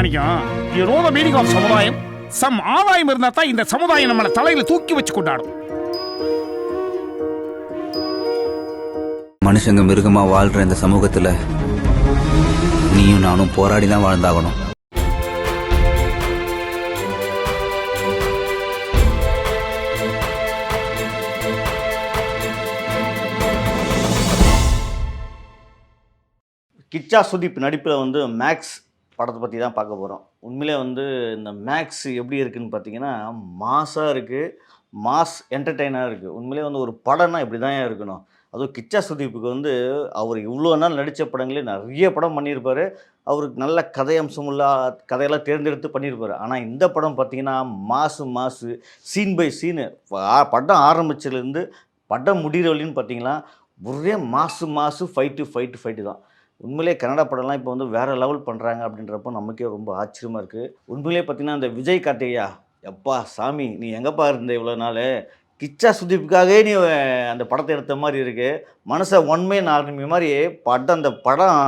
Manickam you know the meaning of சமுதாயம். சம் ஆதாயம் இருந்தா தான் இந்த சமுதாயம் நம்மளை தலையில தூக்கி வச்சு கொண்டாடும். மனுஷங்க மிருகமா வாழ்ற இந்த சமூகத்துல நீயும் நானும் போராடி தான் வாழ்ந்தாகணும். கிச்சா சுதீப் நடிப்பில் வந்து மேக்ஸ் படத்தை பற்றி தான் பார்க்க போகிறோம் உண்மையிலே வந்து இந்த மேக்ஸ் எப்படி இருக்குன்னு பார்த்தீங்கன்னா மாஸாக இருக்குது மாஸ் என்டர்டெய்னாக இருக்குது உண்மையிலே வந்து ஒரு படம்னா இப்படி தான் இருக்கணும். அதுவும் கிச்சா சுதீப்புக்கு வந்து அவர் இவ்வளோ நாள் நடித்த படங்களே நிறைய படம் பண்ணியிருப்பார். அவருக்கு நல்ல கதையம்சமுள்ள கதையெல்லாம் தேர்ந்தெடுத்து பண்ணியிருப்பார். ஆனால் இந்த படம் பார்த்தீங்கன்னா மாசு மாசு சீன் பை சீனு படம் ஆரம்பிச்சதுலேருந்து படம் முடிகிற வழின்னு பார்த்தீங்கன்னா ஒரே மாசு மாசு ஃபைட்டு ஃபைட்டு ஃபைட்டு தான். உண்மையிலே கன்னட படம்லாம் இப்போ வந்து வேறு லெவல் பண்ணுறாங்க அப்படின்றப்போ நமக்கே ரொம்ப ஆச்சரியமாக இருக்குது உண்மையிலே பார்த்தீங்கன்னா அந்த விஜய் கார்த்திகையா எப்பா சாமி நீ எங்கப்பா இருந்த இவ்வளோ நாள்? கிச்சா சுதீப்புக்காகவே நீ அந்த படத்தை எடுத்த மாதிரி இருக்குது மனசை ஒன்மே ஆர்மி மாதிரி படம் அந்த படம்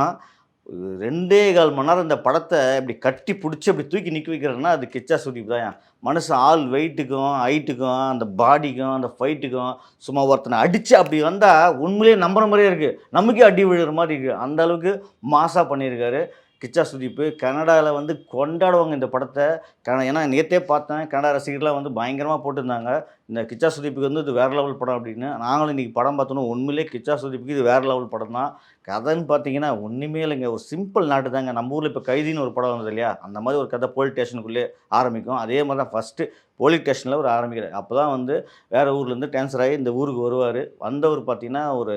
ரெண்டே கால் மணி நேரம் இந்த படத்தை இப்படி கட்டி பிடிச்சி அப்படி தூக்கி நிற்க வைக்கிறேன்னா அது கிச்சா சுதீப் தான். மனுஷன் ஆள் வெயிட்டுக்கும் ஹைட்டுக்கும் அந்த பாடிக்கும் அந்த ஃபைட்டுக்கும் சும்மா ஒருத்தனை அடித்து அப்படி வந்தால் உண்மையிலேயே நம்புற மாதிரியே இருக்குது நமக்கே அடி விழுகிற மாதிரி இருக்குது அந்த அளவுக்கு மாசாக பண்ணியிருக்காரு. கிச்சா சுதீப்பு கனடாவில் வந்து கொண்டாடுவாங்க இந்த படத்தை. கன ஏன்னா நேற்றே பார்த்தேன் கனடா ரசிகர்லாம் வந்து பயங்கரமாக போட்டிருந்தாங்க. இந்த கிச்சா சுதீப்புக்கு வந்து இது வேறு லெவல் படம் அப்படின்னு. நாங்களும் இன்றைக்கி படம் பார்த்தோன்னா உண்மையிலே கிச்சா சுதீப்புக்கு இது வேறு லெவல் படம் தான். கதைன்னு பார்த்தீங்கன்னா ஒன்றுமே இல்லைங்க. ஒரு சிம்பிள் நாட்டு தாங்க. நம்ம ஊரில் இப்போ கைதின்னு ஒரு படம் வந்தது இல்லையா? அந்த மாதிரி ஒரு கதை போலீஸ் ஸ்டேஷனுக்குள்ளே ஆரம்பிக்கும். அதே மாதிரி தான் ஃபஸ்ட்டு போலீஸ் ஸ்டேஷனில் ஒரு ஆரம்பிக்கிறார். அப்போ தான் வந்து வேறு ஊர்லேருந்து ட்ரான்ஸ்ஃபர் ஆகி இந்த ஊருக்கு வருவார். வந்தவர் பார்த்திங்கன்னா ஒரு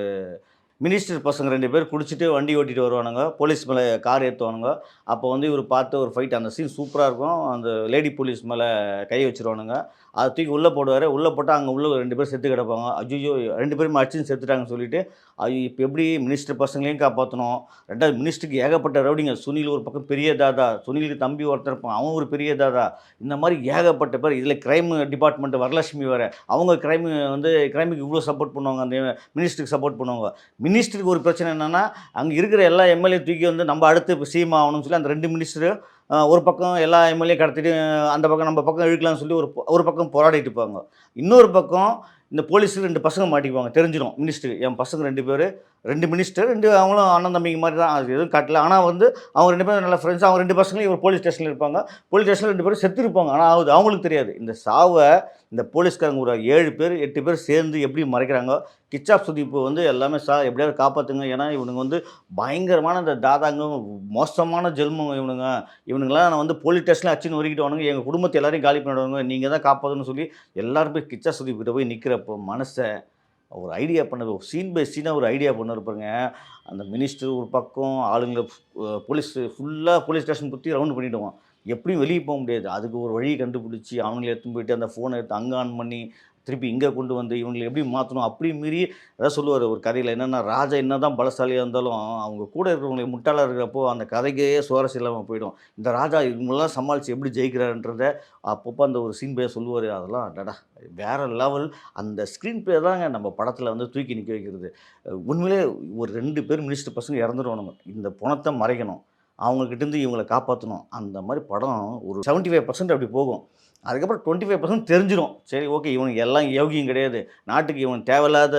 மினிஸ்டர் பசங்க ரெண்டு பேர் குடிச்சிட்டு வண்டி ஓட்டிட்டு வருவானுங்க. போலீஸ் மேலே கார் ஏற்றுவானுங்க அப்போ வந்து இவர் பார்த்து ஒரு ஃபைட் அந்த சீன் சூப்பராக இருக்கும். அந்த லேடி போலீஸ் மேலே கை வச்சிருவானுங்க. அதை தூக்கி உள்ளே போடுவார். உள்ளே போட்டால் அங்கே உள்ள ரெண்டு பேர் செத்து கிடப்பாங்க. ஐயோ ரெண்டு பேரும் அடிச்சுன்னு செத்துட்டாங்கன்னு சொல்லிட்டு ஐயோ இப்போ எப்படி மினிஸ்டர் பசங்களையும் காப்பாற்றணும் ரெண்டாவது மினிஸ்டருக்கு ஏகப்பட்ட ரவுடிங்க. சுனில் ஒரு பக்கம் பெரிய தாதா சுனிலுக்கு தம்பி ஒருத்தர் இருப்பான். அவன் ஒரு பெரிய தாதா. இந்த மாதிரி ஏகப்பட்ட பேர். இதில் கிரைம் டிபார்ட்மெண்ட் வரலட்சுமி வேறு. அவங்க கிரைம் வந்து கிரைமுக்கு இவ்வளோ சப்போர்ட் பண்ணுவாங்க. அந்த மினிஸ்டருக்கு சப்போர்ட் பண்ணுவாங்க. மினிஸ்டருக்கு ஒரு பிரச்சனை என்னென்னா அங்கே இருக்கிற எல்லா எம்எல்ஏ தூக்கி வந்து நம்ம அடுத்து இப்போ சிஎம் ஆகணும்னு சொல்லி அந்த ரெண்டு மினிஸ்டரு ஒரு பக்கம் எல்லா எம்எல்ஏ கடத்திட்டு அந்த பக்கம் நம்ம பக்கம் இழுக்கலாம்னு சொல்லி ஒரு ஒரு பக்கம் போராடிட்டு இருப்பாங்க இன்னொரு பக்கம் இந்த போலீஸுக்கு ரெண்டு பசங்க மாட்டிக்குவாங்க. தெரிஞ்சிடும். மினிஸ்டர் என் பசங்க ரெண்டு பேர். ரெண்டு மினிஸ்டர் ரெண்டு அவங்களும் அண்ணன் தம்பிங்க மாதிரி தான். அது எதுவும் காட்டல. ஆனால் வந்து அவங்க ரெண்டு பேரும் நல்ல ஃப்ரெண்ட்ஸ் அவங்க ரெண்டு பசங்களும் இவர் போலீஸ் ஸ்டேஷனில் இருப்பாங்க. போலீஸ் ஸ்டேஷனில் ரெண்டு பேரும் செத்து இருப்பாங்க ஆனால் அது அவங்களுக்கு தெரியாது. இந்த சாவை இந்த போலீஸ்காரங்க ஒரு ஏழு பேர் எட்டு பேர் சேர்ந்து எப்படி மறைக்கிறாங்க? கிச்சாப் சுதீப்பு வந்து எல்லாமே சா எப்படியாவது காப்பாற்றுங்க ஏன்னா இவனுங்க வந்து பயங்கரமான இந்த தாதாங்க மோசமான ஜென்மம் இவனுங்க. இவனுங்களாம் நான் வந்து போலீஸ் ஸ்டேஷனில் அச்சுன்னு ஒருக்கிட்டு வானுங்க எங்கள் குடும்பத்தை எல்லாரையும் காலி பண்ணிடுவாங்க நீங்கள் தான் காப்பாதுன்னு சொல்லி எல்லாரும் போய் கிச்சா சுதீப் கிட்ட போய் நிற்கிறப்போ மனசை ஒரு ஐடியா பண்ணது. சீன் பை சீனாக ஒரு ஐடியா பண்ணிருப்பாருங்க அந்த மினிஸ்டர் ஒரு பக்கம் ஆளுங்களை போலீஸ் ஃபுல்லாக போலீஸ் ஸ்டேஷன் பற்றி ரவுண்ட் பண்ணிவிடுவோம் எப்படியும் வெளியே போக முடியாது. அதுக்கு ஒரு வழியை கண்டுபிடிச்சி அவங்கள எடுத்துன்னு போயிட்டு அந்த ஃபோனை எடுத்து அங்கே ஆன் பண்ணி திருப்பி இங்கே கொண்டு வந்து இவங்களை எப்படி மாற்றணும் அப்படி மீறி அதான் சொல்லுவார் ஒரு கதையில் என்னென்னா ராஜா என்ன தான் பலசாலியாக இருந்தாலும் அவங்க கூட இருக்கிறவங்களை முட்டாளாக இருக்கிறப்போ அந்த கதைக்கே சுவாரஸ்யம் இல்லாமல் போயிடும். இந்த ராஜா இவங்களெல்லாம் சமாளித்து எப்படி ஜெயிக்கிறாருன்றத அப்பப்போ அந்த ஒரு சீன் பேர் சொல்லுவார். அதெல்லாம் டடா வேறு லெவல் அந்த ஸ்க்ரீன் பேர் தாங்க நம்ம படத்தில் வந்து தூக்கி நிற்க வைக்கிறது. உண்மையிலே ஒரு ரெண்டு பேர் மினிஸ்டர் பசங்க இறந்துருவானுங்க. இந்த பணத்தை மறைக்கணும். அவங்கக்கிட்டேருந்து இவங்களை காப்பாற்றணும் அந்த மாதிரி படம் ஒரு செவன்ட்டி ஃபைவ் பர்சன்ட் அப்படி போகும். அதுக்கப்புறம் டுவெண்ட்டி ஃபைவ் பர்சன்ட் தெரிஞ்சிடும் சரி ஓகே இவனுக்கு எல்லாம் யோகியும் கிடையாது. நாட்டுக்கு இவன் தேவையில்லாத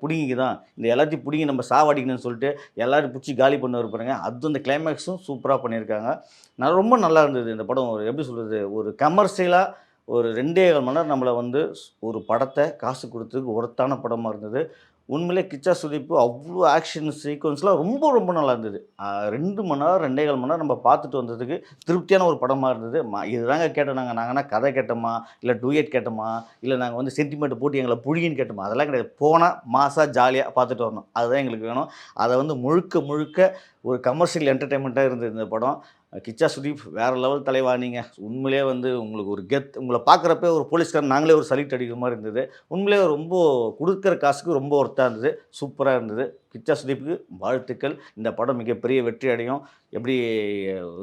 புடிங்கிக்கு தான். இந்த எல்லாத்தையும் பிடிங்கி நம்ம சாவடிக்கணும்னு சொல்லிட்டு எல்லோரும் பிடிச்சி காலி பண்ண இருப்பாருங்க அது அந்த கிளைமேக்ஸும் சூப்பராக பண்ணியிருக்காங்க. நான் ரொம்ப நல்லா இருந்தது இந்த படம். ஒரு எப்படி சொல்கிறது ஒரு கமர்ஷியலாக ஒரு ரெண்டே கால் மணி நேரம் நம்மளை வந்து ஒரு படத்தை காசு கொடுத்ததுக்கு ஒருத்தான படமாக இருந்தது. உண்மையிலே கிச்சா சுதீப்பு அவ்வளோ ஆக்ஷன் சீக்வன்ஸ்லாம் ரொம்ப ரொம்ப நல்லா இருந்தது. ரெண்டு மணி நேரம் ரெண்டே கால் மணி நேரம் நம்ம பார்த்துட்டு வந்ததுக்கு திருப்தியான ஒரு படமாக இருந்தது. ம இதுதாங்க கேட்டோம் நாங்கள் நாங்கன்னா கதை கேட்டோமா? இல்லை டூயட் கேட்டோமா? இல்லை நாங்கள் வந்து சென்டிமெண்ட் போட்டு எங்களை புழியின்னு கேட்டோமா? அதெல்லாம் கிடையாது. போனால் மாசாக ஜாலியாக பார்த்துட்டு வரணும். அதுதான் எங்களுக்கு வேணும். அதை வந்து முழுக்க முழுக்க ஒரு கமர்ஷியல் என்டர்டைன்மெண்ட்டாக இருந்தது இந்த படம். கிச்சா சுதீப் வேறு லெவல் தலைவா நீங்கள் உண்மையிலே வந்து உங்களுக்கு ஒரு கெத் உங்களை பார்க்குறப்ப ஒரு போலீஸ்காரன் நாங்களே ஒரு சலிட் அடிக்கிற மாதிரி இருந்தது. உண்மையிலே ரொம்ப கொடுக்குற காசுக்கு ரொம்ப ஒர்த்தாக இருந்தது. சூப்பராக இருந்தது. கிச்சா சுதீப்புக்கு வாழ்த்துக்கள். இந்த படம் மிகப்பெரிய வெற்றி அடையும். எப்படி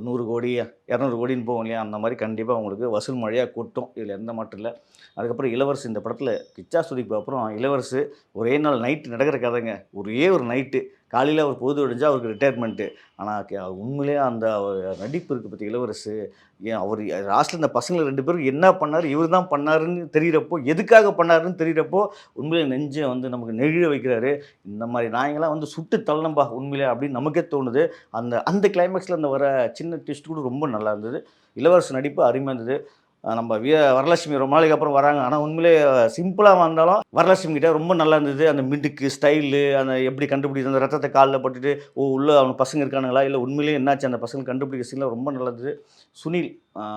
நூறு கோடி இரநூறு கோடின்னு போகும் இல்லையா? அந்த மாதிரி கண்டிப்பாக உங்களுக்கு வசூல் மழையாக கூட்டும். இதில் எந்த மாற்றம் இல்லை. அதுக்கப்புறம் இளவரசு இந்த படத்தில் கிச்சா சுதீப் அப்புறம் இளவரசு ஒரே நாள் நைட்டு நடக்கிற கதைங்க. ஒரே ஒரு நைட்டு காலையில் அவர் பொழுது விடிஞ்சா அவருக்கு ரிட்டையர்மெண்ட்டு ஆனால் உண்மையிலேயே அந்த அவர் நடிப்பு இருக்குது பற்றி இளவரசு? ஏன் அவர் லாஸ்ட்டில் இந்த பசங்களை ரெண்டு பேரும் என்ன பண்ணார் இவர் தான் பண்ணாருன்னு தெரிகிறப்போ எதுக்காக பண்ணாருன்னு தெரிகிறப்போ உண்மையிலே நெஞ்சை வந்து நமக்கு நெகிழ வைக்கிறாரு. இந்த மாதிரி நாயங்களாம் வந்து சுட்டு தள்ளனம்பா உண்மையிலே அப்படின்னு நமக்கே தோணுது. அந்த அந்த கிளைமேக்ஸில் அந்த வர சின்ன டெஸ்ட் கூட ரொம்ப நல்லா இருந்தது. இளவரசு நடிப்பு அருமையாக இருந்தது. நம்ம விய வரலட்சுமி ரொம்ப நாளைக்கு அப்புறம் வராங்க. ஆனால் உண்மையிலே சிம்பிளாக வந்தாலும் வரலட்சுமி கிட்டே ரொம்ப நல்லா இருந்தது. அந்த மிடுக்கு ஸ்டைலு அந்த எப்படி கண்டுபிடிச்சது அந்த ரத்தத்தை காலில் போட்டுட்டு ஓ உள்ள அவங்க பசங்க இருக்கானுங்களா? இல்லை உண்மையிலேயே என்னாச்சு? அந்த பசங்க கண்டுபிடிக்கிற சீனில் ரொம்ப நல்லது. சுனில்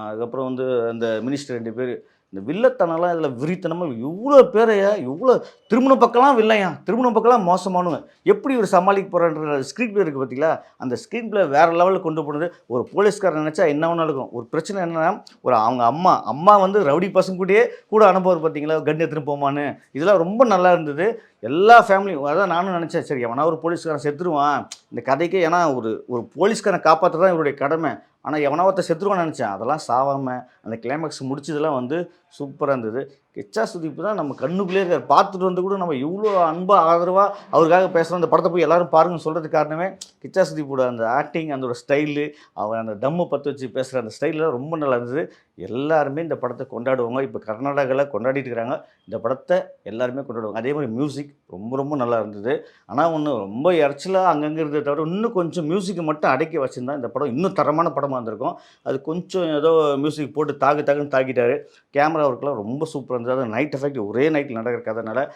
அதுக்கப்புறம் வந்து அந்த மினிஸ்டர் ரெண்டு பேர் இந்த வில்லத்தனம்லாம் இதில் விரித்தனமாக இவ்வளோ பேரைய இவ்வளோ திருமண பக்கம்லாம் வில்லையா? திருமண பக்கம்லாம் மோசமானவன். எப்படி ஒரு சமாளிக்க போகிறன்ற ஸ்க்ரீன் பிளே இருக்குது பார்த்தீங்களா அந்த ஸ்க்ரீன் பிளே வேறு லெவலில் கொண்டு போனது. ஒரு போலீஸ்காரன் நினச்சா என்ன வேணாலும் இருக்கும் ஒரு பிரச்சனை என்னென்னா ஒரு அவங்க அம்மா அம்மா வந்து ரவுடி பசங்க கூடயே கூட அனுப்புவார் பார்த்தீங்களா கன் எடுத்துன்னு போமான்னு. இதெல்லாம் ரொம்ப நல்லா இருந்தது. எல்லா ஃபேமிலியும் அதான் நானும் நினச்சேன். சரி அவனா ஒரு போலீஸ்காரன் செத்துருவான். இந்த கதைக்கு ஏன்னா ஒரு ஒரு போலீஸ்காரனை காப்பாற்ற தான் இவருடைய கடமை. ஆனால் எவனா ஒருத்தர் செத்துருவான்னு நினச்சேன். அதெல்லாம் சாவாமல் அந்த கிளைமேக்ஸ் முடிச்சதெல்லாம் வந்து சூப்பராக இருந்தது. கிச்சா சுதீப் தான் நம்ம கண்ணுக்குள்ளே இருக்கார். பார்த்துட்டு வந்து கூட நம்ம இவ்வளோ அன்பாக ஆதரவாக அவருக்காக பேசுகிறோம் அந்த படத்தை போய் எல்லாரும் பாருங்கன்னு சொல்கிறதுக்கு காரணமே கிச்சா சுதீப்போட அந்த ஆக்டிங் அந்த ஒரு ஸ்டைலு அவர் அந்த டம்மை பற்ற வச்சு பேசுகிற அந்த ஸ்டைலில் ரொம்ப நல்லா இருந்தது. எல்லாருமே இந்த படத்தை கொண்டாடுவாங்க. இப்போ கர்நாடகாவில் கொண்டாடிட்டு இருக்கிறாங்க இந்த படத்தை எல்லாருமே கொண்டாடுவாங்க. அதே மாதிரி மியூசிக் ரொம்ப ரொம்ப நல்லா இருந்தது. ஆனால் ஒன்று ரொம்ப இறச்சலாக அங்கங்கே இருந்ததை தவிர இன்னும் கொஞ்சம் மியூசிக்கை மட்டும் அடக்கி வச்சுருந்தா இந்த படம் இன்னும் தரமான படமாக இருந்திருக்கும். அது கொஞ்சம் ஏதோ மியூசிக் போட்டு தாக்கு தாக்குன்னு தாக்கிட்டாரு. கேமரா ஒர்க்கெலாம் ரொம்ப சூப்பராக வந்து அது நைட் எஃபெக்ட் ஒரே நைட்டில் நடக்கிற கதைனால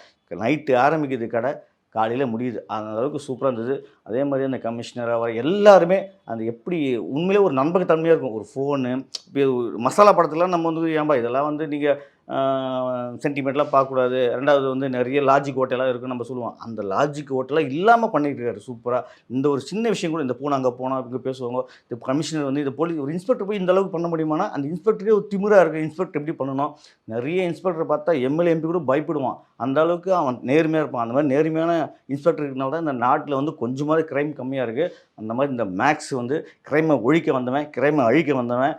நைட்டு ஆரம்பிக்குது கடை காலையில் முடியுது. அந்த அளவுக்கு சூப்பராக இருந்தது. அதே மாதிரி அந்த கமிஷனராக வர எல்லாருமே அந்த எப்படி உண்மையிலே ஒரு நம்பகத்தன்மையாக இருக்கும். ஒரு ஃபோனு இப்போ மசாலா படத்துலாம் நம்ம வந்து ஏன்பா இதெல்லாம் வந்து நீங்கள் சென்டிமெண்ட்லாம் பார்க்கக்கூடாது. ரெண்டாவது வந்து நிறைய லாஜிக் ஓட்டெல்லாம் இருக்குன்னு நம்ம சொல்லுவோம். அந்த லாஜிக் ஓட்டெல்லாம் இல்லாமல் பண்ணிட்டு இருக்காரு. சூப்பராக இந்த ஒரு சின்ன விஷயம் கூட இந்த பூனை அங்கே போனால் இங்கே பேசுவாங்க. இந்த கமிஷனர் வந்து இந்த போலீஸ் ஒரு இன்ஸ்பெக்டர் போய் இந்த அளவுக்கு பண்ண முடியுமானா அந்த இன்ஸ்பெக்டரே ஒரு திமிராக இருக்குது இன்ஸ்பெக்டர் எப்படி பண்ணணும்? நிறைய இன்ஸ்பெக்டர் பார்த்தா எம்எல்ஏ எம்பி கூட பயப்படுவான். அந்த அளவுக்கு அவன் நேர்மையாக இருப்பான். அந்த மாதிரி நேர்மையான இன்ஸ்பெக்டர் இருக்கனால தான் இந்த நாட்டில் வந்து கொஞ்சமாவது க்ரைம் கம்மியாக இருக்குது அந்த மாதிரி இந்த மேக்ஸ் வந்து க்ரைமை ஒழிக்க வந்தவன் க்ரைமை அழிக்க வந்தவன்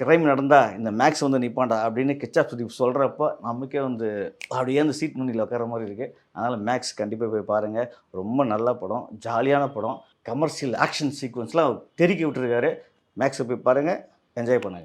க்ரைம் நடந்தால் இந்த மேக்ஸ் வந்து நிற்பாண்டா அப்படின்னு கிச்சாப் சுதீப் சொல்கிறப்ப நமக்கே வந்து அப்படியே அந்த சீட் முன்னில் உட்கார மாதிரி இருக்குது அதனால் மேக்ஸ் கண்டிப்பாக போய் பாருங்கள் ரொம்ப நல்ல படம் ஜாலியான படம். கமர்ஷியல் ஆக்ஷன் சீக்வன்ஸ்லாம் தெருக்கி விட்டுருக்காரு. மேக்ஸை போய் பாருங்கள் என்ஜாய் பண்ணுங்கள்